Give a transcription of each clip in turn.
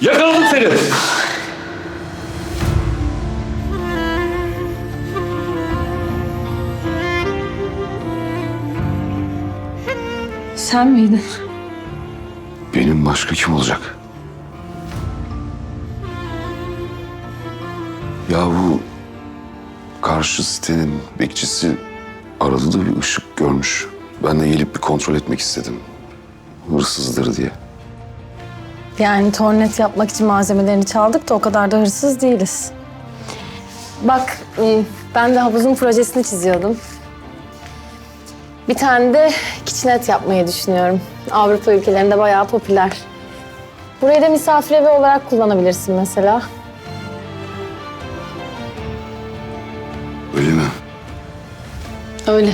Yakaladım seni. Sen miydin? Benim başka kim olacak? Ya bu karşı sitenin bekçisi aradı da bir ışık görmüş. Ben de gelip bir kontrol etmek istedim. Hırsızdır diye. Yani tornet yapmak için malzemelerini çaldık da o kadar da hırsız değiliz. Bak e, ben de havuzun projesini çiziyordum. Bir tane de kitchenet yapmayı düşünüyorum. Avrupa ülkelerinde bayağı popüler. Burayı da misafir evi olarak kullanabilirsin mesela. Öyle mi? Öyle.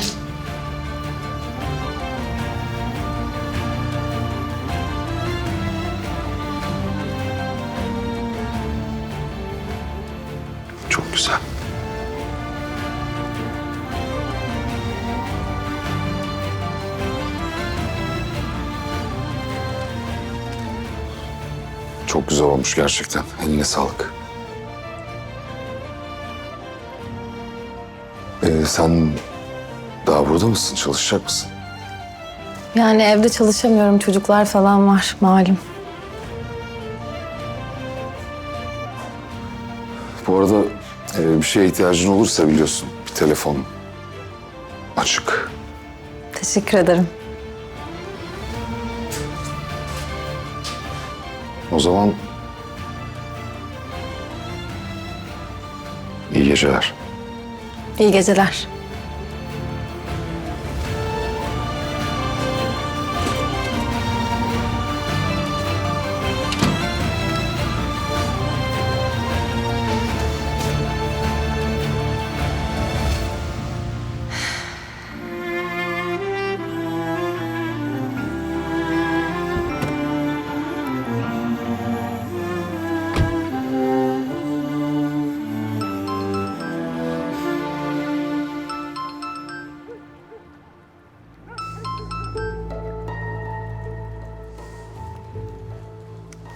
Çok güzel olmuş gerçekten. Eline sağlık. Ee, sen daha burada mısın? Çalışacak mısın? Yani evde çalışamıyorum. Çocuklar falan var malum. Bu arada e, bir şeye ihtiyacın olursa biliyorsun bir telefon açık. Teşekkür ederim. O zaman iyi geceler. İyi geceler.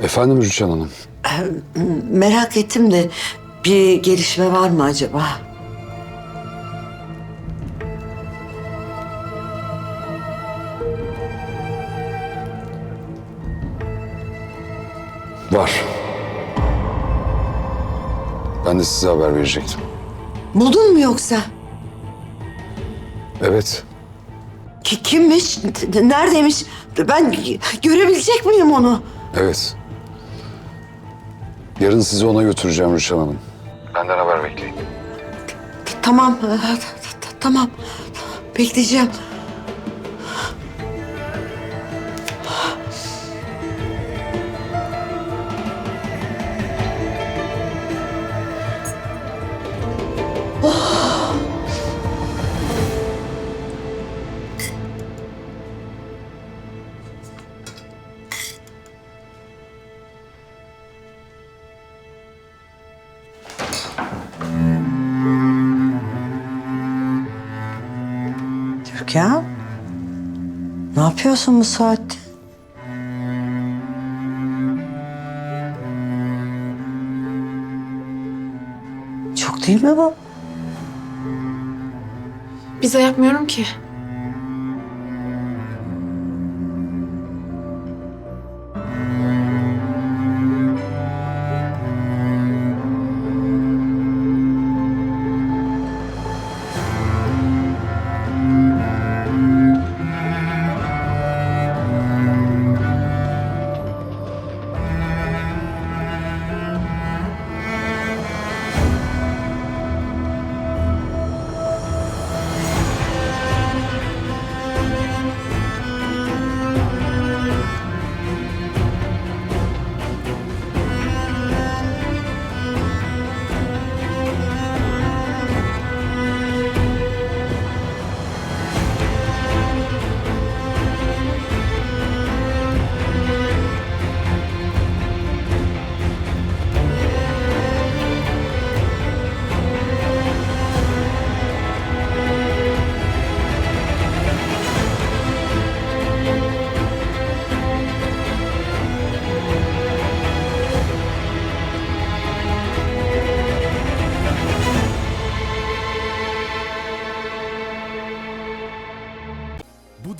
Efendim Rüçhan Hanım. Merak ettim de bir gelişme var mı acaba? Var. Ben de size haber verecektim. Buldun mu yoksa? Evet. Ki kimmiş? Neredeymiş? Ben görebilecek miyim onu? Evet. Yarın sizi ona götüreceğim Rüçhan Hanım. Benden haber bekleyin. Tamam, e, tamam. Bekleyeceğim. Türkan, ne yapıyorsun bu saatte? Çok değil mi bu? Bize yapmıyorum ki.